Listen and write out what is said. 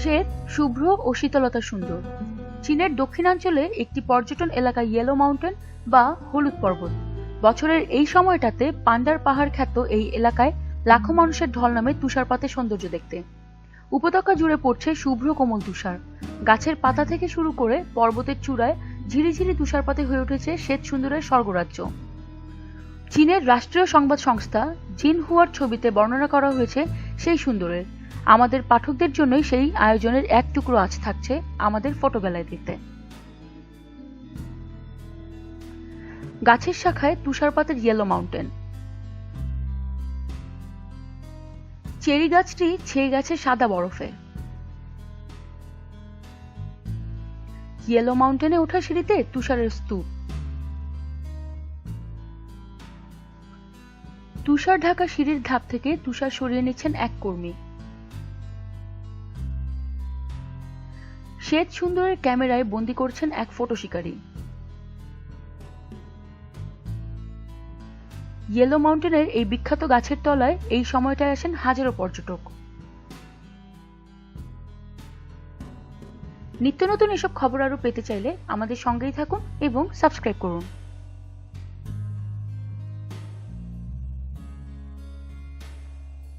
শ্বেত শুভ্র ও শীতলতা সুন্দর। চীনের দক্ষিণাঞ্চলে একটি পর্যটন এলাকা ইয়েলো মাউন্টেন বা হলুদ পর্বত। বছরের এই সময়টাতে পান্ডার পাহাড় খ্যাত এই এলাকায় লাখো মানুষের ঢল নামে তুষারপাতের সৌন্দর্য দেখতে। উপত্যকা জুড়ে পড়ছে শুভ্র কোমল তুষার। গাছের পাতা থেকে শুরু করে পর্বতের চূড়ায় ঝিরিঝিরি তুষারপাতে হয়ে উঠেছে শ্বেত সুন্দরের স্বর্গরাজ্য। চীনের রাষ্ট্রীয় সংবাদ সংস্থা জিনহুয়ার ছবিতে বর্ণনা করা হয়েছে সেই সুন্দরের। আমাদের পাঠকদের জন্যই সেই আয়োজনের এক টুকরো আজ থাকছে আমাদের ফটোবেলায় দিতে গাছের শাখায় তুষারপাতের ইয়েলো মাউন্টেন চেরি গাছটি ছেয়ে গেছে সাদা বরফে। ইয়েলো মাউন্টেনে ওঠা সিঁড়িতে তুষারের স্তূপ। তুষার ঢাকা সিঁড়ির ধাপ থেকে তুষার সরিয়ে নিচ্ছেন এক কর্মী। শ্বেত সুন্দরের ক্যামেরায় বন্দি করছেন এক ফটো শিকারী। ইয়েলো মাউন্টেনের এই বিখ্যাত গাছের তলায় এই সময়টায় আসেন হাজারো পর্যটক। নিত্য নতুন এসব খবর আরও পেতে চাইলে আমাদের সঙ্গেই থাকুন এবং সাবস্ক্রাইব করুন।